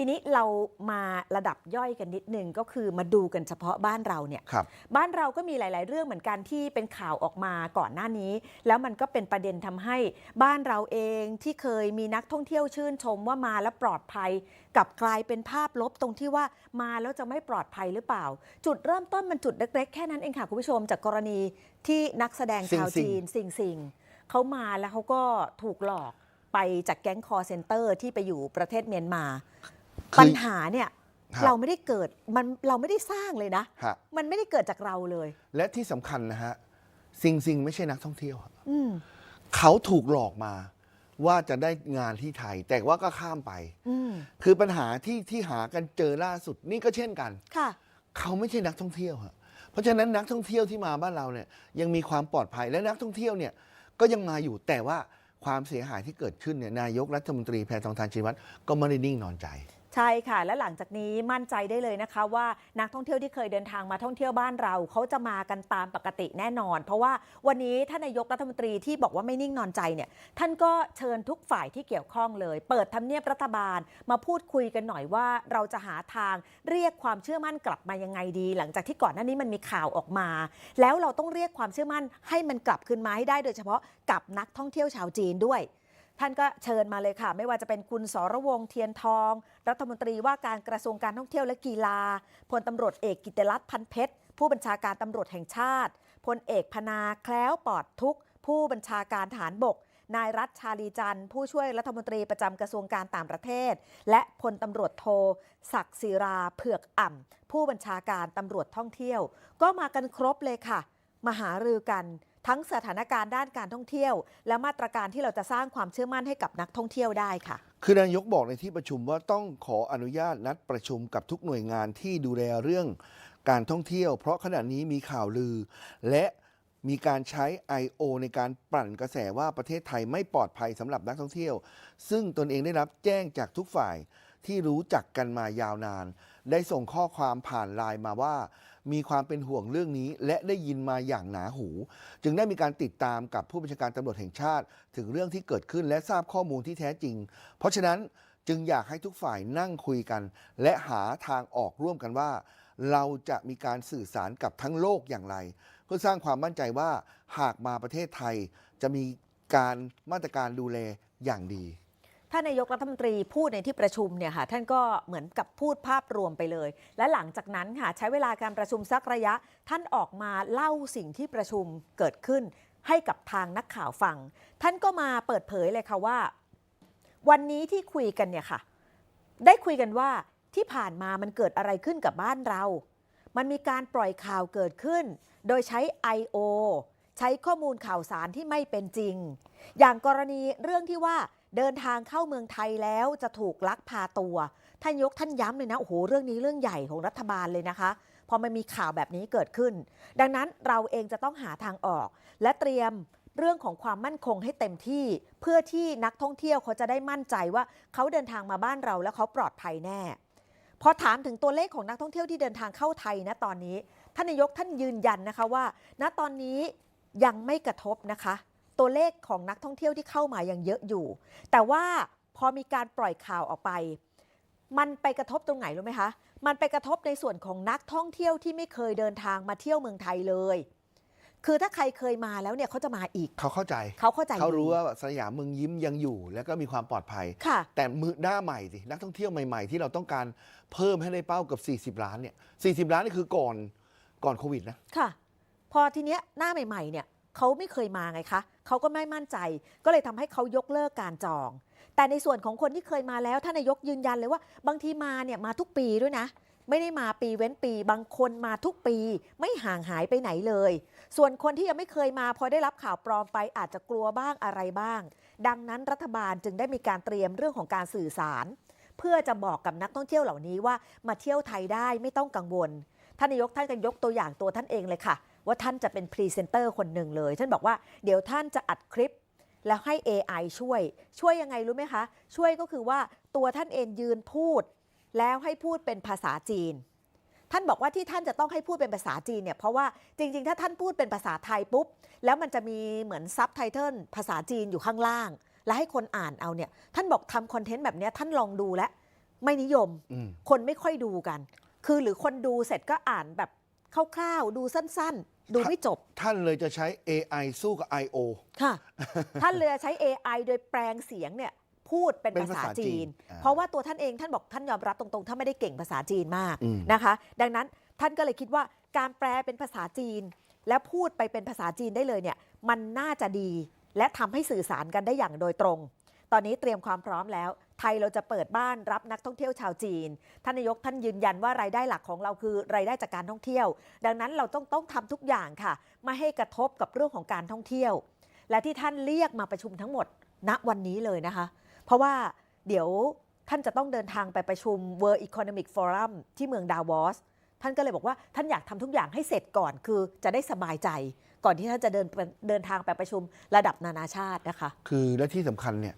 ทีนี้เรามาระดับย่อยกันนิดนึงก็คือมาดูกันเฉพาะบ้านเราเนี่ยครับ บ้านเราก็มีหลาย ๆ เรื่องเหมือนกันที่เป็นข่าวออกมาก่อนหน้านี้ แล้วมันก็เป็นประเด็นทำให้บ้านเราเองที่เคยมีนักท่องเที่ยวชื่นชมว่ามาแล้วปลอดภัยกลับกลายเป็นภาพลบตรงที่ว่ามาแล้วจะไม่ปลอดภัยหรือเปล่า จุดเริ่มต้นมันจุดเล็ก ๆ แค่นั้นเองค่ะคุณผู้ชมจากกรณีที่นักแสดงชาวซิ่งๆจีนสิงสิงเขามาแล้วเขาก็ถูกหลอกไปจากแก๊งคอร์เซนเตอร์ที่ไปอยู่ประเทศเมียนมาคือ ปัญหาเนี่ยฮะ เราไม่ได้เกิดมันเราไม่ได้สร้างเลยนะ ฮะมันไม่ได้เกิดจากเราเลย และที่สำคัญนะฮะซิงซิงไม่ใช่นักท่องเที่ยวครับอืมเขาถูกหลอกมาว่าจะได้งานที่ไทย แต่ว่าก็ข้ามไป อืมคือปัญหาที่ที่หากันเจอล่าสุดนี่ก็เช่นกัน ค่ะ เขาไม่ใช่นักท่องเที่ยวฮะเพราะฉะนั้นนักท่องเที่ยวที่มาบ้านเราเนี่ยยังมีความปลอดภัยและนักท่องเที่ยวเนี่ยก็ยังมาอยู่แต่ว่าความเสียหายที่เกิดขึ้นเนี่ยนายกรัฐมนตรีแพทองทานชินวัตรก็ไม่ได้นิ่งนอนใจ ใช่ค่ะ และหลังจากนี้มั่นใจได้เลยนะคะ ว่านักท่องเที่ยวที่เคยเดินทางมาท่องเที่ยวบ้านเราเขาจะมากันตามปกติแน่นอน เพราะว่าวันนี้ท่านนายกรัฐมนตรีที่บอกว่าไม่นิ่งนอนใจเนี่ยท่านก็เชิญทุกฝ่ายที่เกี่ยวข้องเลย เปิดทำเนียบรัฐบาลมาพูดคุยกันหน่อยว่าเราจะหาทางเรียกความเชื่อมั่นกลับมายังไงดี หลังจากที่ก่อนหน้านี้มันมีข่าวออกมา แล้วเราต้องเรียกความเชื่อมั่นให้มันกลับคืนมาให้ได้โดยเฉพาะกับนักท่องเที่ยวชาวจีนด้วย ท่านก็เชิญมาเลยค่ะ ไม่ว่าจะเป็นคุณสรวงเทียนทอง รัฐมนตรีว่าการกระทรวงการท่องเที่ยวและกีฬาพลตำรวจเอกกิตติรัตน์พันเพชร ผู้บัญชาการตำรวจแห่งชาติพลเอกพนาแคล้วปลอดทุกผู้บัญชาการฐานบก นายรัฐชาลีจันทร์ผู้ช่วยรัฐมนตรีประจำกระทรวงการต่างประเทศ และพลตำรวจโทศักดิ์ศิราเผือกอ่ำผู้บัญชาการตำรวจท่องเที่ยว ก็มากันครบเลยค่ะ มาหารือกัน ทั้งสถานการณ์ด้านการท่องเที่ยว และมาตรการที่เราจะสร้างความเชื่อมั่นให้กับนักท่องเที่ยวได้ค่ะ คือนายกบอกในที่ประชุมว่าต้องขออนุญาตนัดประชุมกับทุกหน่วยงานที่ดูแลเรื่องการท่องเที่ยว เพราะขณะนี้มีข่าวลือ และมีการใช้ I.O. ในการปั่นกระแสว่าประเทศไทยไม่ปลอดภัยสำหรับนักท่องเที่ยว ซึ่งตนเองได้รับแจ้งจากทุกฝ่ายที่รู้จักกันมายาวนาน ได้ส่งข้อความผ่านไลน์มาว่า มีความเป็นห่วงเรื่องนี้ และได้ยินมาอย่างหนาหู จึงได้มีการติดตามกับผู้บัญชาการตำรวจแห่งชาติ ถึงเรื่องที่เกิดขึ้นและทราบข้อมูลที่แท้จริง เพราะฉะนั้นจึงอยากให้ทุกฝ่ายนั่งคุยกัน และหาทางออกร่วมกันว่า เราจะมีการสื่อสารกับทั้งโลกอย่างไร เพื่อสร้างความมั่นใจว่าหากมาประเทศไทย จะมีการมาตรการดูแลอย่างดี ท่านนายกรัฐมนตรีพูดในที่ประชุมเนี่ยค่ะท่านก็เหมือนกับพูดภาพรวมไปเลย และหลังจากนั้นค่ะใช้เวลาการประชุมสักระยะ ท่านออกมาเล่าสิ่งที่ประชุมเกิดขึ้น ให้กับทางนักข่าวฟัง ท่านก็มาเปิดเผยเลยค่ะว่า วันนี้ที่คุยกันเนี่ยค่ะ ได้คุยกันว่าที่ผ่านมามันเกิดอะไรขึ้นกับบ้านเรา มันมีการปล่อยข่าวเกิดขึ้น โดยใช้ I.O. ใช้ข้อมูลข่าวสารที่ไม่เป็นจริง อย่างกรณีเรื่องที่ว่า เดินทางเข้าเมืองไทยแล้วจะถูกลักพาตัว ท่านยกท่านย้ำเลยนะโอ้โหเรื่องนี้เรื่องใหญ่ของรัฐบาลเลยนะคะพอมันมีข่าวแบบนี้เกิดขึ้น ดังนั้นเราเองจะต้องหาทางออก และเตรียมเรื่องของความมั่นคงให้เต็มที่ เพื่อที่นักท่องเที่ยวเขาจะได้มั่นใจว่าเขาเดินทางมาบ้านเราแล้วเขาปลอดภัยแน่ พอถามถึงตัวเลขของนักท่องเที่ยวที่เดินทางเข้าไทยนะตอนนี้ ท่านนายกท่านยืนยันนะคะว่า ณตอนนี้ยังไม่กระทบนะคะ ตัวเลขของนักท่องเที่ยวที่เข้ามายังเยอะอยู่ แต่ว่าพอมีการปล่อยข่าวออกไป มันไปกระทบตรงไหนรู้ไหมคะ มันไปกระทบในส่วนของนักท่องเที่ยวที่ไม่เคยเดินทางมาเที่ยวเมืองไทยเลย คือถ้าใครเคยมาแล้วเนี่ยเขาจะมาอีก เขาเข้าใจ เขาเข้าใจเขารู้ดีว่าสยามเมืองยิ้มยังอยู่ และก็มีความปลอดภัย ค่ะ แต่มือหน้าใหม่สินักท่องเที่ยวใหม่ๆ ที่เราต้องการเพิ่มให้ได้เป้ากับ40 ล้านเนี่ย40 ล้านนี่คือก่อนก่อนโควิดนะ ค่ะ พอทีเนี้ยหน้าใหม่ๆเนี่ย เขาไม่เคยมาไงคะเขาก็ไม่มั่นใจ ก็เลยทำให้เขายกเลิกการจอง แต่ในส่วนของคนที่เคยมาแล้วท่านนายกยืนยันเลยว่า บางทีมาเนี่ยมาทุกปีด้วยนะ ไม่ได้มาปีเว้นปี บางคนมาทุกปี ไม่ห่างหายไปไหนเลย ส่วนคนที่ยังไม่เคยมาพอได้รับข่าวปลอมไปอาจจะกลัวบ้างอะไรบ้าง ดังนั้นรัฐบาลจึงได้มีการเตรียมเรื่องของการสื่อสาร เพื่อจะบอกกับนักท่องเที่ยวเหล่านี้ว่ามาเที่ยวไทยได้ไม่ต้องกังวลท่านนายกท่านก็ยกตัวอย่างตัวท่านเองเลยค่ะว่าท่านจะเป็นพรีเซนเตอร์คนหนึ่งเลย ท่านบอกว่าเดี๋ยวท่านจะอัดคลิป แล้วให้ AI ช่วย ช่วยยังไงรู้ไหมคะ ช่วยก็คือว่าตัวท่านเองยืนพูด แล้วให้พูดเป็นภาษาจีน ท่านบอกว่าที่ท่านจะต้องให้พูดเป็นภาษาจีนเนี่ยเพราะว่าจริง ๆ ถ้าท่านพูดเป็นภาษาไทยปุ๊บแล้วมันจะมีเหมือนซับไตเติลภาษาจีนอยู่ข้างล่าง แล้วให้คนอ่านเอาเนี่ยท่านบอกทำคอนเทนต์แบบเนี้ยท่านลองดูแล้วไม่นิยมอืมคนไม่ค่อยดูกัน คือหรือคนดูเสร็จก็อ่านแบบ คร่าวๆ ดูสั้นๆ ดูไม่จบ ท่านเลยจะใช้ AI สู้กับ I.O. ค่ะ ท่านเลยใช้ AI โดยแปลงเสียงเนี่ยพูดเป็นเป็นภาษาภาษาจีจีนนอ่าเพราะว่าตัวท่านเองท่านบอกท่านยอมรับตรงๆ ท่านไม่ได้เก่งภาษาจีนมากอืม นะคะ ดังนั้นท่านก็เลยคิดว่าการแปลเป็นภาษาจีน และพูดไปเป็นภาษาจีนได้เลยเนี่ยมันน่าจะดี และทำให้สื่อสารกันได้อย่างโดยตรง ตอนนี้เตรียมความพร้อมแล้ว ไทยเราจะเปิดบ้านรับนักท่องเที่ยวชาวจีน ท่านนายกท่านยืนยันว่ารายได้หลักของเราคือรายได้จากการท่องเที่ยว ดังนั้นเราต้องต้องทำทุกอย่างค่ะ ไม่ให้กระทบกับเรื่องของการท่องเที่ยว และที่ท่านเรียกมาประชุมทั้งหมดณวันนี้เลยนะคะ เพราะว่าเดี๋ยวท่านจะต้องเดินทางไปประชุม World Economic Forum ที่เมืองดาวอสท่านก็เลยบอกว่าท่านอยากทำทุกอย่างให้เสร็จก่อนคือจะได้สบายใจ ก่อนที่ท่านจะเดินเดินทางไปประชุมระดับนานาชาตินะคะ คือและที่สำคัญเนี่ย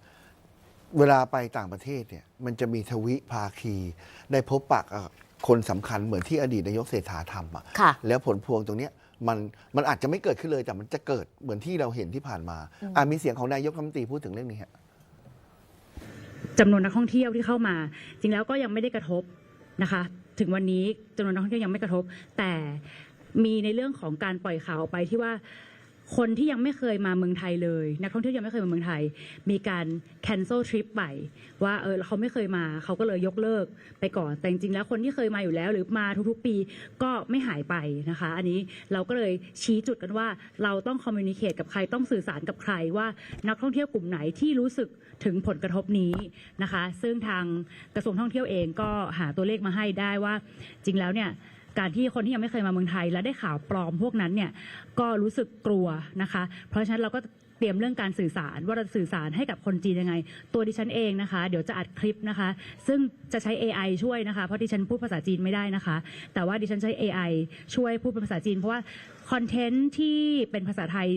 เวลาไปต่างประเทศเนี่ยมันจะมีทวิภาคี ได้พบปะกับคนสำคัญเหมือนที่อดีตนายกเศรษฐาทำอะค่ะ แล้วผลพวงตรงเนี้ยมันมันอาจจะไม่เกิดขึ้นเลยแต่มันจะเกิดเหมือนที่เราเห็นที่ผ่านมาอืมอะมีเสียงของนายกรัฐมนตรีพูดถึงเรื่องนี้ฮะ จำนวนนักท่องเที่ยวที่เข้ามา จริงแล้วก็ยังไม่ได้กระทบนะคะ ถึงวันนี้จำนวนนักท่องเที่ยวยังไม่กระทบ แต่มีในเรื่องของการปล่อยข่าวออกไปที่ว่า คนที่ยังไม่เคยมาเมืองไทยเลย นักท่องเที่ยวยังไม่เคยมาเมืองไทย มีการ cancel trip ไป ว่าเออเขาไม่เคยมาเขาก็เลยยกเลิกไปก่อน แต่จริงๆแล้วคนที่เคยมาอยู่แล้ว หรือมาทุกๆปีก็ไม่หายไปนะคะ อันนี้เราก็เลยชี้จุดกันว่าเราต้อง communicate กับใครต้องสื่อสารกับใครว่านักท่องเที่ยวกลุ่มไหนที่รู้สึกถึงผลกระทบนี้นะคะ ซึ่งทางกระทรวงท่องเที่ยวเองก็หาตัวเลขมาให้ได้ว่าจริงแล้วเนี่ย การที่คนที่ยังไม่เคยมาเมืองไทย และได้ข่าวปลอมพวกนั้นเนี่ยก็รู้สึกกลัวนะคะ เพราะฉะนั้นเราก็เตรียมเรื่องการสื่อสารว่าเราจะสื่อสารให้กับคนจีนยังไง ตัวดิฉันเองนะคะ เดี๋ยวจะอัดคลิปนะคะ ซึ่งจะใช้ AI ช่วยนะคะ เพราะดิฉันพูดภาษาจีนไม่ได้นะคะ แต่ว่าดิฉันใช้ AI ช่วยพูดเป็นภาษาจีน เพราะว่า คอนเทนต์ที่เป็นภาษาไทย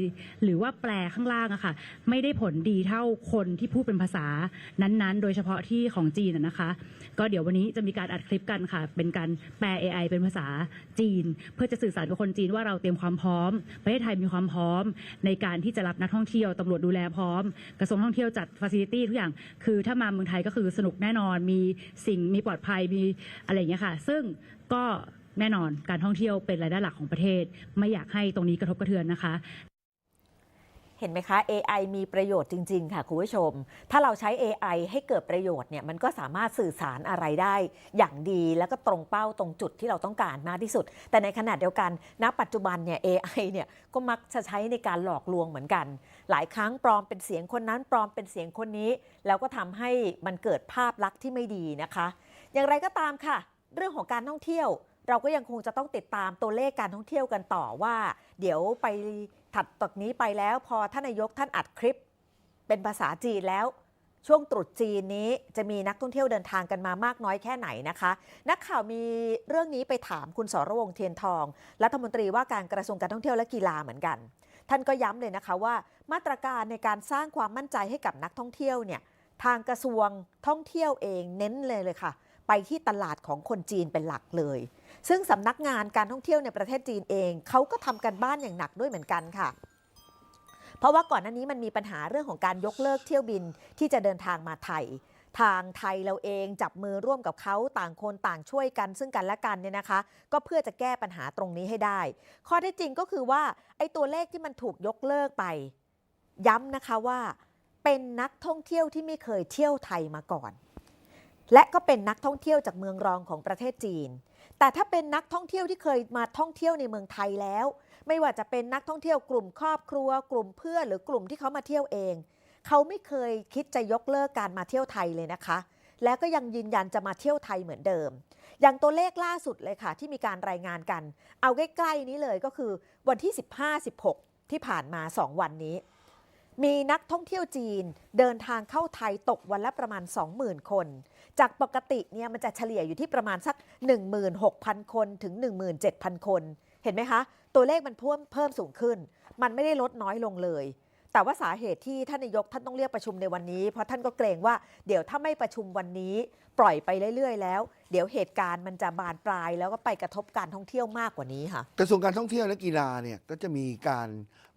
หรือว่าแปลข้างล่างอะค่ะ ไม่ได้ผลดีเท่าคนที่พูดเป็นภาษานั้นๆ โดยเฉพาะที่ของจีนอะนะคะ ก็เดี๋ยววันนี้จะมีการอัดคลิปกันค่ะ เป็นการแปล AI เป็นภาษาจีน เพื่อจะสื่อสารกับคนจีนว่าเราเตรียมความพร้อมประเทศไทยมีความพร้อม ในการที่จะรับนักท่องเที่ยวตำรวจดูแลพร้อม กระทรวงท่องเที่ยวจัดฟ a ซิลิตี้ทุกอย่าง คือถ้ามาเมืองไทยก็คือสนุกแน่นอนมีสิ่งมีปลอดภัยมีอะไรอย่างเงี้ยค่ะ ซึ่งก็ แน่นอนการท่องเที่ยวเป็นรายได้หลักของประเทศ ไม่อยากให้ตรงนี้กระทบกระเทือนนะคะ เห็นไหมคะ AI มีประโยชน์จริง ๆ ค่ะคุณผู้ชม ถ้าเราใช้ AI ให้เกิดประโยชน์เนี่ยมันก็สามารถสื่อสารอะไรได้ อย่างดีแล้วก็ตรงเป้าตรงจุดที่เราต้องการมากที่สุด แต่ในขณะเดียวกันณปัจจุบันเนี่ย AI เนี่ยก็มักจะใช้ในการหลอกลวงเหมือนกัน หลายครั้งปลอมเป็นเสียงคนนั้นปลอมเป็นเสียงคนนี้ แล้วก็ทำให้มันเกิดภาพลักษณ์ที่ไม่ดีนะคะ อย่างไรก็ตามค่ะ เรื่องของการท่องเที่ยว เราก็ยังคงจะต้องติดตามตัวเลขการท่องเที่ยวกันต่อว่า เดี๋ยวไปถัดจากนี้ไปแล้ว พอท่านนายกท่านอัดคลิป เป็นภาษาจีนแล้ว ช่วงตรุษจีนนี้จะมีนักท่องเที่ยวเดินทางกันมามากน้อยแค่ไหนนะคะ นักข่าวมีเรื่องนี้ไปถามคุณสรวงเทียนทอง รัฐมนตรีว่าการกระทรวงการท่องเที่ยวและกีฬาเหมือนกัน ท่านก็ย้ำเลยนะคะว่า มาตรการในการสร้างความมั่นใจให้กับนักท่องเที่ยวเนี่ยทางกระทรวงท่องเที่ยวเองเน้นเลยเลยค่ะ ไปที่ตลาดของคนจีนเป็นหลักเลย ซึ่งสำนักงานการท่องเที่ยวในประเทศจีนเอง เขาก็ทำกันบ้านอย่างหนักด้วยเหมือนกันค่ะ เพราะว่าก่อนหน้านี้มันมีปัญหาเรื่องของการยกเลิกเที่ยวบินที่จะเดินทางมาไทยทางไทยเราเองจับมือร่วมกับเขาต่างคนต่างช่วยกันซึ่งกันและกันเนี่ยนะคะ ก็เพื่อจะแก้ปัญหาตรงนี้ให้ได้ ข้อท็จจริงก็คือว่าไอ้ตัวเลขที่มันถูกยกเลิกไป ย้ำนะคะว่า เป็นนักท่องเที่ยวที่ไม่เคยเที่ยวไทยมาก่อน และก็เป็นนักท่องเที่ยวจากเมืองรองของประเทศจีน แต่ถ้าเป็นนักท่องเที่ยวที่เคยมาท่องเที่ยวในเมืองไทยแล้ว ไม่ว่าจะเป็นนักท่องเที่ยวกลุ่มครอบครัว กลุ่มเพื่อนหรือกลุ่มที่เขามาเที่ยวเอง เขาไม่เคยคิดจะยกเลิกการมาเที่ยวไทยเลยนะคะ แล้วก็ยังยืนยันจะมาเที่ยวไทยเหมือนเดิม อย่างตัวเลขล่าสุดเลยค่ะ ที่มีการรายงานกัน เอาใกล้ๆนี้เลยก็คือวันที่ 15-16 ที่ผ่านมา 2 วันนี้ มีนักท่องเที่ยวจีนเดินทางเข้าไทยตกวันละประมาณ 20,000 คน จากปกติเนี่ยมันจะเฉลี่ยอยู่ที่ประมาณสัก 16,000 คนถึง 17,000 คน เห็นไหมคะ ตัวเลขมันเพิ่มเพิ่มสูงขึ้น มันไม่ได้ลดน้อยลงเลย แต่ว่าสาเหตุที่ท่านนายกท่านต้องเรียกประชุมในวันนี้ เพราะท่านก็เกรงว่าเดี๋ยวถ้าไม่ประชุมวันนี้ ปล่อยไปเรื่อย ๆ แล้ว เดี๋ยวเหตุการณ์มันจะบานปลาย แล้วก็ไปกระทบการท่องเที่ยวมากกว่านี้ค่ะ กระทรวงการท่องเที่ยวและกีฬาเนี่ยก็จะมีการ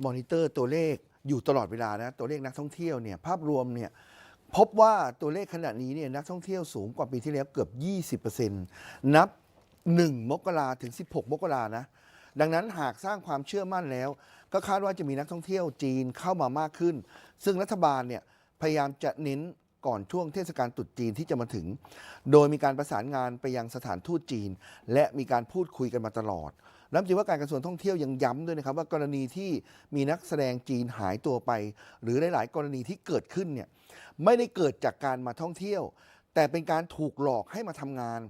มอนิเตอร์ตัวเลข อยู่ตลอดเวลานะตัวเลขนักท่องเที่ยวเนี่ยภาพรวมเนี่ยพบว่าตัวเลขขณะนี้เนี่ยนักท่องเที่ยวสูงกว่าปีที่แล้วเกือบ 20%นับ 1 มกราถึง 16 มกรานะ ดังนั้นหากสร้างความเชื่อมั่นแล้ว ก็คาดว่าจะมีนักท่องเที่ยวจีนเข้ามามากขึ้น ซึ่งรัฐบาลเนี่ยพยายามจะเน้นก่อนช่วงเทศกาลตรุษจีนที่จะมาถึง โดยมีการประสานงานไปยังสถานทูตจีน และมีการพูดคุยกันมาตลอด รัฐมนตรีว่าการกระทรวงท่องเที่ยวยังย้ำด้วยนะครับว่ากรณีที่มีนักแสดงจีนหายตัวไป หรือหลาย ๆ กรณีที่เกิดขึ้นเนี่ยไม่ได้เกิดจากการมาท่องเที่ยว แต่เป็นการถูกหลอกให้มาทำงาน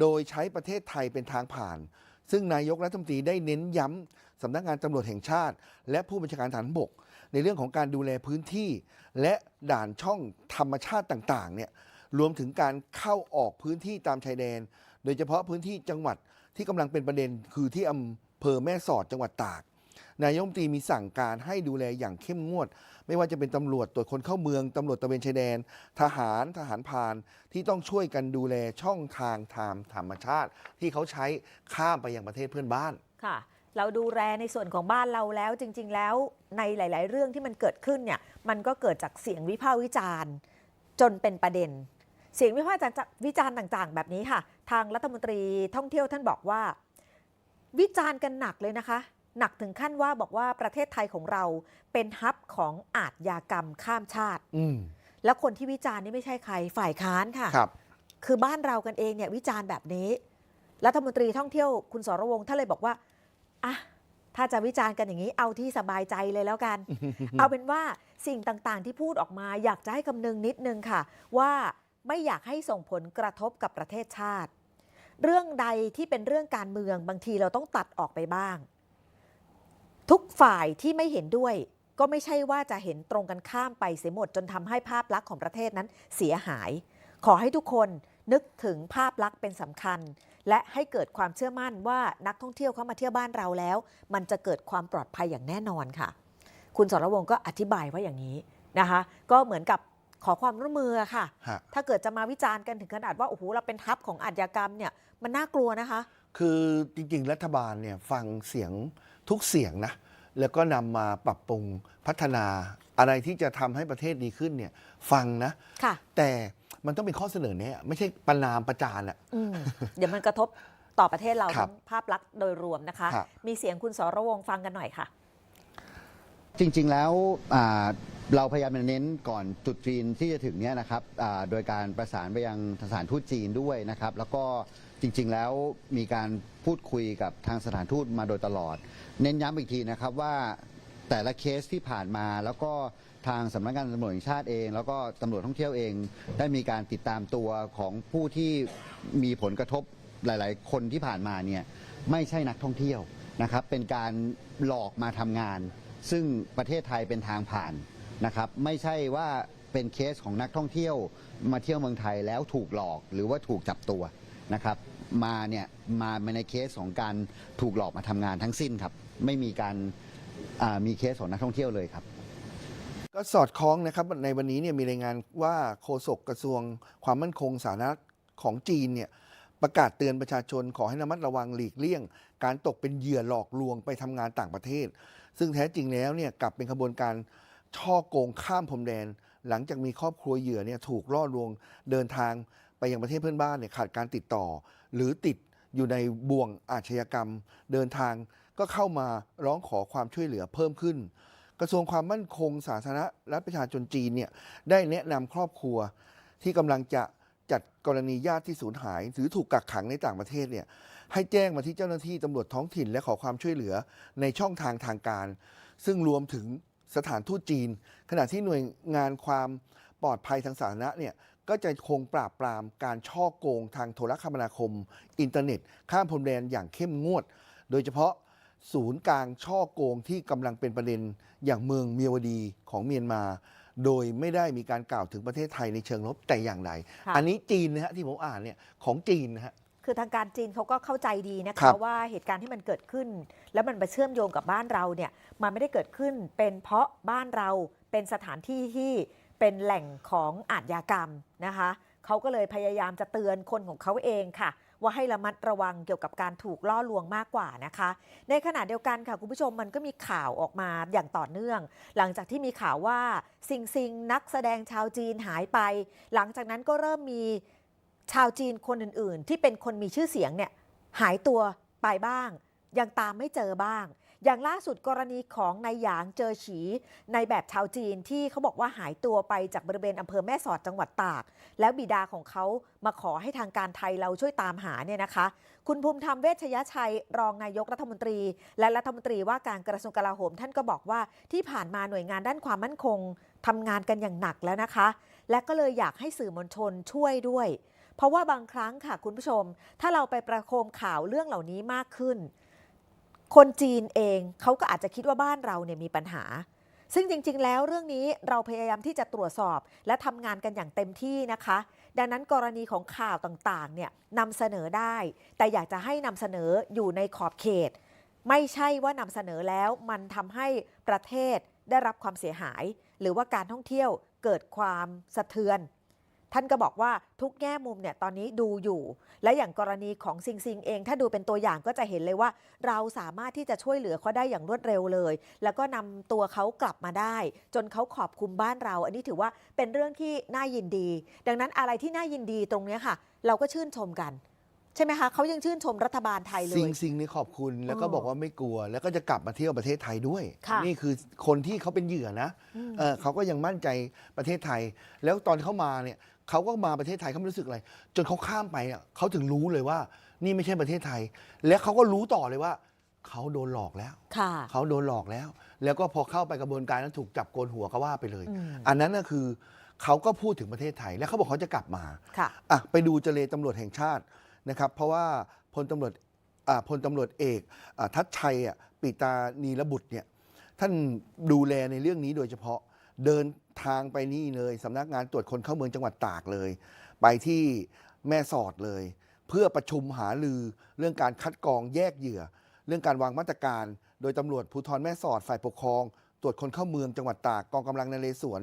โดยใช้ประเทศไทยเป็นทางผ่าน ซึ่งนายกรัฐมนตรีได้เน้นย้ำสำนักงานตำรวจแห่งชาติ และผู้บัญชาการฐานบก ในเรื่องของการดูแลพื้นที่ และด่านช่องธรรมชาติต่าง ๆ เนี่ยรวมถึงการเข้าออกพื้นที่ตามชายแดน โดยเฉพาะพื้นที่จังหวัดที่กำลังเป็นประเด็นคือที่อำเภอแม่สอดจังหวัดตาก นายมตรีมีสั่งการให้ดูแลอย่างเข้มงวด ไม่ว่าจะเป็นตำรวจตรวจคนเข้าเมืองตำรวจตะเวนชายแดน ทหารทหารพานที่ต้องช่วยกันดูแลช่องทางทางธรรมชาติ ที่เขาใช้ข้ามไปยังประเทศเพื่อนบ้านค่ะ เราดูแลในส่วนของบ้านเราแล้วจริง ๆ แล้วในหลาย ๆ เรื่องที่มันเกิดขึ้นเนี่ยมันก็เกิดจากเสียงวิพากษ์วิจารณ์ จนเป็นประเด็น เสียงวิพากษ์วิจารณ์ต่างๆ แบบนี้ค่ะ ทางรัฐมนตรีท่องเที่ยวท่านบอกว่า วิจารณ์กันหนักเลยนะคะ หนักถึงขั้นว่าบอกว่าประเทศไทยของเราเป็นฮับของอาทยากรรมข้ามชาติอืมแล้วคนที่วิจารณ์นี่ไม่ใช่ใครฝ่ายค้านค่ะครับคือบ้านเรากันเองเนี่ยวิจารณ์แบบนี้รัฐมนตรีท่องเที่ยวคุณสรวงศ์ท่านเลยบอกว่าอะถ้าจะวิจารณ์กันอย่างนี้เอาที่สบายใจเลยแล้วกัน เอาเป็นว่าสิ่งต่างๆ ที่พูดออกมาอยากจะให้คำนึงนิดนึงค่ะ ว่า ไม่อยากให้ส่งผลกระทบกับประเทศชาติ เรื่องใดที่เป็นเรื่องการเมืองบางทีเราต้องตัดออกไปบ้าง ทุกฝ่ายที่ไม่เห็นด้วย ก็ไม่ใช่ว่าจะเห็นตรงกันข้ามไปเสียหมดจนทำให้ภาพลักษณ์ของประเทศนั้นเสียหาย ขอให้ทุกคนนึกถึงภาพลักษณ์เป็นสำคัญ และให้เกิดความเชื่อมั่นว่านักท่องเที่ยวเข้ามาเที่ยวบ้านเราแล้ว มันจะเกิดความปลอดภัยอย่างแน่นอนค่ะ คุณสรวงก็อธิบายว่าอย่างนี้นะคะ ก็เหมือนกับ ขอความร่วมมือค่ะ ฮะ ถ้าเกิดจะมาวิจารณ์กันถึงขนาดว่าโอ้โหเราเป็นทัพของอาชญากรรมเนี่ยมันน่ากลัวนะคะ คือจริงๆ รัฐบาลเนี่ยฟังเสียงทุกเสียงนะ แล้วก็นำมาปรับปรุงพัฒนาอะไรที่จะทำให้ประเทศดีขึ้นเนี่ยฟังนะ ค่ะ แต่มันต้องเป็นข้อเสนอแนะไม่ใช่ประนามประจานอะ อืม เดี๋ยวมันกระทบต่อประเทศเราครัทั้บงภาพลักษณ์โดยรวมนะคะ ครับ มีเสียงคุณสรวงศ์ฟังกันหน่อยค่ะ จริงๆ แล้วอ่า เราพยายามจะเน้นก่อนตรุษจีนที่จะถึงเนี้ยนะครับอ่าโดยการประสานไปยังสถานทูตจีนด้วยนะครับ แล้วก็จริงๆแล้วมีการพูดคุยกับทางสถานทูตมาโดยตลอด เน้นย้ำอีกทีนะครับว่าแต่ละเคสที่ผ่านมาแล้วก็ทางสำนักงานตำรวจแห่งชาติเอง แล้วก็ตำรวจท่องเที่ยวเอง ได้มีการติดตามตัวของผู้ที่มีผลกระทบหลาย ๆ คนที่ผ่านมาเนี่ยไม่ใช่นักท่องเที่ยวนะครับ เป็นการหลอกมาทำงาน ซึ่งประเทศไทยเป็นทางผ่าน นะครับไม่ใช่ว่าเป็นเคสของนักท่องเที่ยวมาเที่ยวเมืองไทยแล้วถูกหลอกหรือว่าถูกจับตัวนะครับมาเนี่ยมาในเคสของการถูกหลอกมาทำงานทั้งสิ้นครับ ไม่มีการอ่ามีเคสของนักท่องเที่ยวเลยครับ ก็สอดคล้องนะครับในวันนี้เนี่ยมีรายงานว่าโฆษกกระทรวงความมั่นคงสาธารณะของจีนเนี่ยประกาศเตือนประชาชนขอให้ระมัดระวังหลีกเลี่ยง การตกเป็นเหยื่อหลอกลวงไปทำงานต่างประเทศ ซึ่งแท้จริงแล้วเนี่ยกลับเป็นขบวนการ ช่อโกงข้ามพรมแดน หลังจากมีครอบครัวเหยื่อเนี่ยถูกล่อลวงเดินทางไปยังประเทศเพื่อนบ้านเนี่ยขาดการติดต่อ หรือติดอยู่ในบ่วงอาชญากรรม เดินทางก็เข้ามาร้องขอความช่วยเหลือเพิ่มขึ้น กระทรวงความมั่นคงสาธารณะและประชาชนจีนเนี่ยได้แนะนำครอบครัวที่กำลังจะจัดกรณีญาติที่สูญหาย หรือถูกกักขังในต่างประเทศเนี่ยให้แจ้งมาที่เจ้าหน้าที่ตำรวจท้องถิ่นและขอความช่วยเหลือในช่องทางทางการ ซึ่งรวมถึง สถานทูตจีน ขณะที่หน่วยงานความปลอดภัยทางสาธารณะเนี่ยก็จะคงปราบปรามการช่อโกงทางโทรคมนาคม อินเทอร์เน็ต ข้ามพรมแดนอย่างเข้มงวด โดยเฉพาะศูนย์กลางช่อโกงที่กำลังเป็นประเด็นอย่างเมืองเมียวดีของเมียนมา โดยไม่ได้มีการกล่าวถึงประเทศไทยในเชิงลบแต่อย่างใดค่ะอันนี้จีนนะฮะที่ผมอ่านเนี่ยของจีนนะฮะ คือทางการจีนเขาก็เข้าใจดีนะครัคะบ ว่าเหตุการณ์ที่มันเกิดขึ้น แล้วมันไปเชื่อมโยงกับบ้านเราเนี่ยมันไม่ได้เกิดขึ้นเป็นเพราะบ้านเราเป็นสถานที่ที่เป็นแหล่งของอาชญากรรมนะคะเขาก็เลยพยายามจะเตือนคนของเขาเองค่ะ ว่าให้ระมัดระวังเกี่ยวกับการถูกล่อลวงมากกว่านะคะ ในขณะเดียวกันค่ะคุณผู้ชมมันก็มีข่าวออกมาอย่างต่อเนื่อง หลังจากที่มีข่าวว่าซิงซิงนักแสดงชาวจีนหายไป หลังจากนั้นก็เริ่มมี ชาวจีนคนอื่นๆ ที่เป็นคนมีชื่อเสียงเนี่ยหายตัวไปบ้าง ยังตามไม่เจอบ้าง อย่างล่าสุดกรณีของนายหยางเจอฉีในแบบชาวจีนที่เขาบอกว่าหายตัวไปจากบริเวณอำเภอแม่สอดจังหวัดตาก แล้วบิดาของเขามาขอให้ทางการไทยเราช่วยตามหาเนี่ยนะคะ คุณภูมิธรรมเวชยชัย รองนายกรัฐมนตรี และรัฐมนตรีว่าการกระทรวงกลาโหม ท่านก็บอกว่าที่ผ่านมาหน่วยงานด้านความมั่นคงทำงานกันอย่างหนักแล้วนะคะ และก็เลยอยากให้สื่อมวลชนช่วยด้วย เพราะว่าบางครั้งค่ะคุณผู้ชม ถ้าเราไปประโคมข่าวเรื่องเหล่านี้มากขึ้น คนจีนเองเขาก็อาจจะคิดว่าบ้านเราเนี่ยมีปัญหา ซึ่งจริง ๆ แล้วเรื่องนี้เราพยายามที่จะตรวจสอบ และทำงานกันอย่างเต็มที่นะคะ ดังนั้นกรณีของข่าวต่างๆเนี่ยนำเสนอได้ แต่อยากจะให้นำเสนออยู่ในขอบเขต ไม่ใช่ว่านำเสนอแล้วมันทำให้ประเทศได้รับความเสียหาย หรือว่าการท่องเที่ยวเกิดความสะเทือน ท่านก็บอกว่าทุกแง่มุมเนี่ยตอนนี้ดูอยู่ และอย่างกรณีของซิงซิงเอง ถ้าดูเป็นตัวอย่างก็จะเห็นเลยว่า เราสามารถที่จะช่วยเหลือเขาได้อย่างรวดเร็วเลย แล้วก็นำตัวเขากลับมาได้ จนเขาขอบคุมบ้านเรา อันนี้ถือว่าเป็นเรื่องที่น่ายินดี ดังนั้นอะไรที่น่ายินดีตรงเนี้ยค่ะ เราก็ชื่นชมกันใช่ไหมคะเขายังชื่นชมรัฐบาลไทยเลซิงยซิงนี่ขอบคุณแล้วก็อ๋อบอกว่าไม่กลัว แล้วก็จะกลับมาเที่ยวประเทศไทยด้วยค่ะนี่คือคนที่เขาเป็นเหยื่อนะอืมเออเขาก็ยังมั่นใจประเทศไทย แล้วตอนเขามาเนี่ย เขาก็มาประเทศไทยเขาไม่รู้สึกอะไร จนเขาข้ามไปอะเขาถึงรู้เลยว่า นี่ไม่ใช่ประเทศไทย และเขาก็รู้ต่อเลยว่า เขาโดนหลอกแล้ว ค่ะ เขาโดนหลอกแล้ว แล้วก็พอเข้าไปกระบวนการนั้นถูกจับโกนหัวก็ว่าไปเลย อืม อันนั้นก็คือเขาก็พูดถึงประเทศไทย แล้วเขาบอกเขาจะกลับมา ค่ะ อะไปดูเจเลตำรวจแห่งชาตินะครับ เพราะว่าพลตำรวจอ่าพลตำรวจเอกอาทัชชัยอะปิตานีรบุตรเนี่ยท่านดูแลในเรื่องนี้โดยเฉพาะ เดินทางไปนี่เลยสำนักงานตรวจคนเข้าเมืองจังหวัดตากเลย ไปที่แม่สอดเลย เพื่อประชุมหาลือเรื่องการคัดกรองแยกเหยื่อ เรื่องการวางมาตรการ โดยตำรวจภูธรแม่สอดฝ่ายปกครอง ตรวจคนเข้าเมืองจังหวัดตากกองกำลังนเรศวร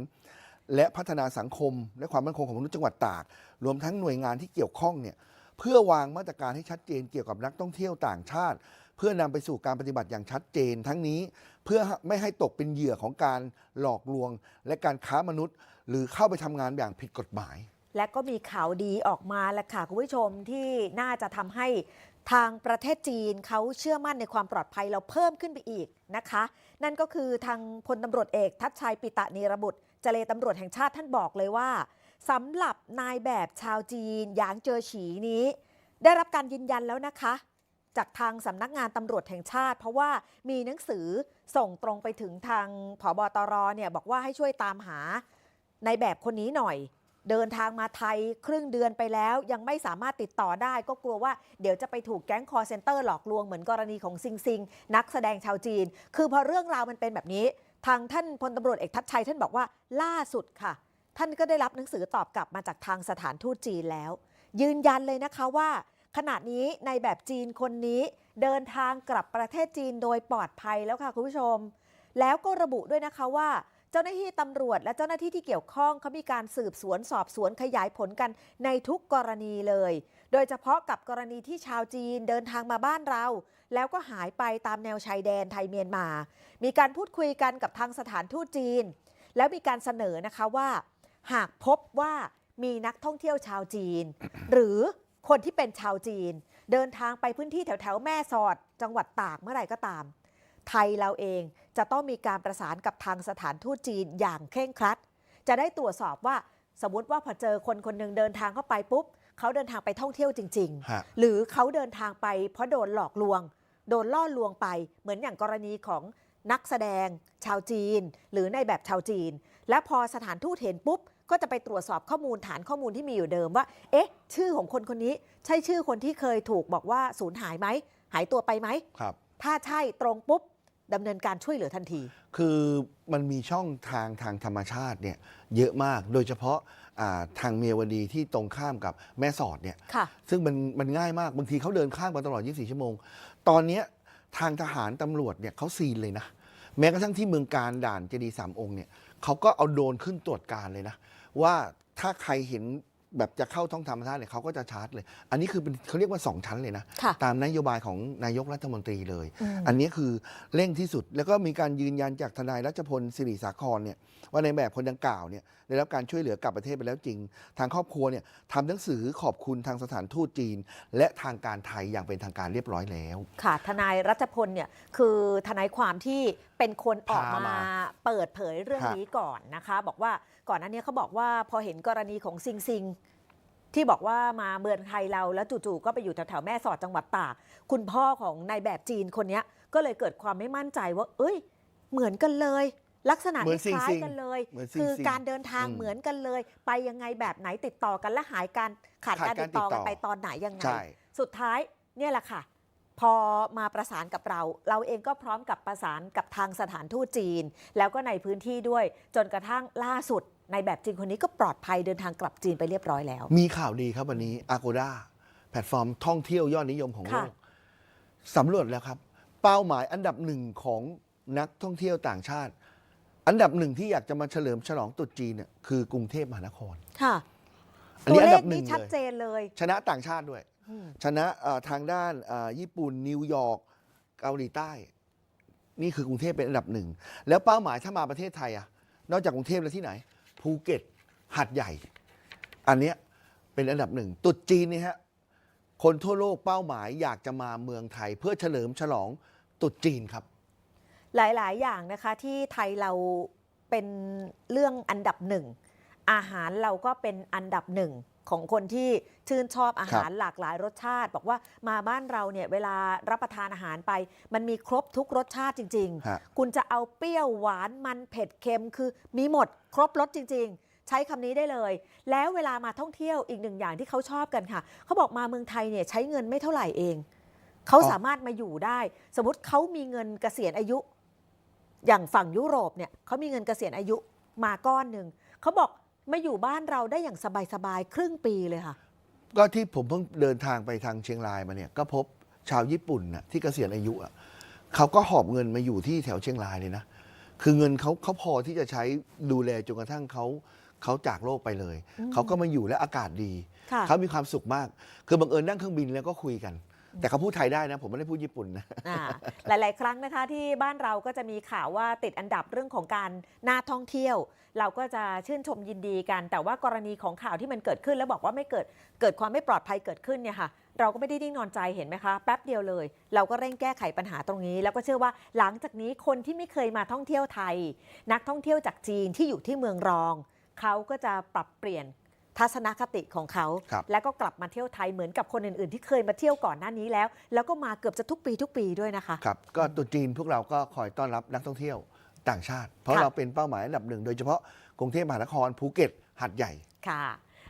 และพัฒนาสังคม และความมั่นคงของมนุษย์จังหวัดตาก รวมทั้งหน่วยงานที่เกี่ยวข้องเนี่ยเพื่อวางมาตรการให้ชัดเจนเกี่ยวกับนักท่องเที่ยวต่างชาติ เพื่อนำไปสู่การปฏิบัติอย่างชัดเจน ทั้งนี้เพื่อไม่ให้ตกเป็นเหยื่อของการหลอกลวง และการค้ามนุษย์ หรือเข้าไปทำงานอย่างผิดกฎหมาย และก็มีข่าวดีออกมาแหละค่ะคุณผู้ชมที่น่าจะทำให้ทางประเทศจีนเขาเชื่อมั่นในความปลอดภัยเราเพิ่มขึ้นไปอีกนะคะ นั่นก็คือทางพลตำรวจเอกทัชชัยปิตะนีรบุตรเจเลตำรวจแห่งชาติท่านบอกเลยว่าสำหรับนายแบบชาวจีนหยางเจอฉีนี้ ได้รับการยืนยันแล้วนะคะ จากทางสำนักงานตำรวจแห่งชาติ เพราะว่ามีหนังสือส่งตรงไปถึงทางผบตรเนี่ยบอกว่าให้ช่วยตามหาในแบบคนนี้หน่อย เดินทางมาไทยครึ่งเดือนไปแล้ว ยังไม่สามารถติดต่อได้ ก็กลัวว่าเดี๋ยวจะไปถูกแก๊งคอร์เซนเตอร์หลอกลวงเหมือนกรณีของซิงซิง นักแสดงชาวจีน คือพอเรื่องราวมันเป็นแบบนี้ ทางท่านพลตำรวจเอกทัชชัย ท่านบอกว่าล่าสุดค่ะ ท่านก็ได้รับหนังสือตอบกลับมาจากทางสถานทูตจีนแล้ว ยืนยันเลยนะคะว่า ขณะนี้ในแบบจีนคนนี้เดินทางกลับประเทศจีนโดยปลอดภัยแล้วค่ะคุณผู้ชม แล้วก็ระบุด้วยนะคะว่า เจ้าหน้าที่ตำรวจและเจ้าหน้าที่ที่เกี่ยวข้องเขามีการสืบสวนสอบสวนขยายผลกันในทุกกรณีเลย โดยเฉพาะกับกรณีที่ชาวจีนเดินทางมาบ้านเรา แล้วก็หายไปตามแนวชายแดนไทยเมียนมา มีการพูดคุยกันกับทางสถานทูตจีน แล้วมีการเสนอนะคะว่า หากพบว่ามีนักท่องเที่ยวชาวจีน หรือ คนที่เป็นชาวจีน เดินทางไปพื้นที่แถวแถวๆแม่สอด จังหวัดตากเมื่อไหร่ก็ตาม ไทยเราเองจะต้องมีการประสานกับทางสถานทูตจีนอย่างเคร่งครัด จะได้ตรวจสอบว่าสมมติว่าพอเจอคนคนหนึ่งเดินทางเข้าไปปุ๊บเขาเดินทางไปท่องเที่ยวจริงฮะๆหรือเขาเดินทางไปเพราะโดนหลอกลวง โดนล่อลวงไป เหมือนอย่างกรณีของนักแสดง ชาวจีน หรือในแบบชาวจีน และพอสถานทูตเห็นปุ๊บ ก็จะไปตรวจสอบข้อมูลฐานข้อมูลที่มีอยู่เดิมว่า เอ๊ะ ชื่อของคนคนนี้ใช่ชื่อคนที่เคยถูกบอกว่าสูญหายไหม หายตัวไปไหม ครับ ถ้าใช่ตรงปุ๊บดำเนินการช่วยเหลือทันที คือมันมีช่องทางทางธรรมชาติเนี่ยเยอะมาก โดยเฉพาะอ่าทางเมียวดีที่ตรงข้ามกับแม่สอดเนี่ย ค่ะ ซึ่งมันมันง่ายมาก บางทีเขาเดินข้ามกันตลอด 24 ชั่วโมง ตอนเนี้ยทางทหารตำรวจเนี่ยเขาซีนเลยนะ แม้กระทั่งที่เมืองการด่านเจดีย์สามองค์เนี่ยเขาก็เอาโดรนขึ้นตรวจการเลยนะ ว่าถ้าใครเห็นแบบจะเข้าท้องธรรมชาติเนี่ยเขาก็จะชาร์จเลย อันนี้คือเป็นเขาเรียกว่า 2 ชั้นเลยนะค่ะตามนโยบายของนายกรัฐมนตรีเลยอืมอันนี้คือเร่งที่สุดแล้วก็มีการยืนยันจากทนายรัชพลสิริสาครเนี่ยว่าในแบบคนดังกล่าวเนี่ยได้รับการช่วยเหลือกลับประเทศไปแล้วจริง ทางครอบครัวเนี่ยทำหนังสือขอบคุณทางสถานทูตจีน และทางการไทยอย่างเป็นทางการเรียบร้อยแล้ว ค่ะทนายรัชพลเนี่ยคือทนายความที่เป็นคนออกพามามาเปิดเผยเรื่องฮะนี้ก่อนนะคะ บอกว่าก่อนหน้านี้เขาบอกว่าพอเห็นกรณีของซิงซิงที่บอกว่ามาเมืองไทยเราแล้วจู่ๆก็ไปอยู่แถวๆแม่สอดจังหวัดตากคุณพ่อของนายแบบจีนคนเนี้ยก็เลยเกิดความไม่มั่นใจว่า เอ้ย เหมือนกันเลย ลักษณะเหมือนที่คล้ายซิงๆกันเลย เหมือนซิงๆคือการเดินทางอืมเหมือนกันเลย ไปยังไงแบบไหนติดต่อกันและหายการขาดขาดการการติดต่อติดต่กันอไปตอนไหนยังไง ใช่ สุดท้ายเนี่ยแหละค่ะ พอมาประสานกับเรา เราเองก็พร้อมกับประสานกับทางสถานทูตจีน แล้วก็ในพื้นที่ด้วย จนกระทั่งล่าสุด ในแบบจีนคนนี้ก็ปลอดภัยเดินทางกลับจีนไปเรียบร้อยแล้ว มีข่าวดีครับวันนี้ Agoda แพลตฟอร์มท่องเที่ยวยอดนิยมของโลค่ะกสำรวจแล้วครับ เป้าหมายอันดับหนึ่งของนักท่องเที่ยวต่างชาติ อันดับหนึ่งที่อยากจะมาเฉลิมฉลองตรุษจีนเนี่ยคือกรุงเทพมหานคร ค่ะอันตัวนี้อัเลนดัขบหนึ่นี้งชัดเลยเจนเลยชนะต่างชาติด้วย อืมชนะเอ่อทางด้านเอ่อญี่ปุ่นนิวยอร์กเกาหลีใต้ นี่คือกรุงเทพเป็นอันดับหนึ่ง แล้วเป้าหมายถ้ามาประเทศไทยอะนอกจากกรุงเทพแล้วที่ไหน ภูเก็ตหัดใหญ่ อันเนี้ยเป็นอันดับหนึ่งตรุษจีนเนี่ยฮะคนทั่วโลกเป้าหมายอยากจะมาเมืองไทย เพื่อเฉลิมฉลองตรุษจีนครับ หลาย ๆ อย่างนะคะที่ไทยเราเป็นเรื่องอันดับหนึ่ง อาหารเราก็เป็นอันดับหนึ่งของคนที่ชื่นชอบอาหารหลากหลายรสชาติ บอกว่ามาบ้านเราเนี่ยเวลารับประทานอาหารไป มันมีครบทุกรสชาติจริงฮะๆคุณจะเอาเปรี้ยวหวานมันเผ็ดเค็มคือมีหมดครบรสจริง ๆ ใช้คำนี้ได้เลย แล้วเวลามาท่องเที่ยวอีกหนึ่งอย่างที่เขาชอบกันค่ะ เขาบอกมาเมืองไทยเนี่ยใช้เงินไม่เท่าไหร่เอง เขาสามารถมาอยู่ได้ สมมติเขามีเงินเกษียณอายุ อย่างฝั่งยุโรปเนี่ยเขามีเงินเกษียณอายุมาก้อนหนึ่งเขาบอกมาอยู่บ้านเราได้อย่างสบายๆครึ่งปีเลยค่ะ ก็ที่ผมเพิ่งเดินทางไปทางเชียงรายมาเนี่ยก็พบชาวญี่ปุ่นน่ะที่เกษียณอายุอะเขาก็หอบเงินมาอยู่ที่แถวเชียงรายเลยนะ คือเงินเขาเขาพอที่จะใช้ดูแลจนกระทั่งเขาเขาจากโลกไปเลยอืมเขาก็มาอยู่และอากาศดี ค่ะ เขามีความสุขมาก คือบังเอิญนั่งเครื่องบินแล้วก็คุยกัน แต่เขาพูดไทยได้นะ ผมไม่ได้พูดญี่ปุ่นนะ อ่าหลาย ๆ ครั้งนะคะที่บ้านเราก็จะมีข่าวว่าติดอันดับเรื่องของการน่าท่องเที่ยว เราก็จะชื่นชมยินดีกัน แต่ว่ากรณีของข่าวที่มันเกิดขึ้น แล้วบอกว่าไม่เกิดเกิดความไม่ปลอดภัยเกิดขึ้นเนี่ยค่ะ เราก็ไม่ได้นิ่งนอนใจเห็นไหมคะแป๊บเดียวเลย เราก็เร่งแก้ไขปัญหาตรงนี้ แล้วก็เชื่อว่าหลังจากนี้คนที่ไม่เคยมาท่องเที่ยวไทย นักท่องเที่ยวจากจีนที่อยู่ที่เมืองรองเขาก็จะปรับเปลี่ยน ทัศนคติของเขา ครับแล้วก็กลับมาเที่ยวไทยเหมือนกับคนอื่นๆ ที่เคยมาเที่ยวก่อนหน้านี้แล้ว แล้วก็มาเกือบจะทุกปีทุกปีด้วยนะคะ ครับก็ตรุษจีนพวกเราก็คอยต้อนรับนักท่องเที่ยวต่างชาติ เพราะค่ะ เราเป็นเป้าหมายอันดับหนึ่งโดยเฉพาะกรุงเทพมหานครภูเก็ตหัดใหญ่ ค่ะ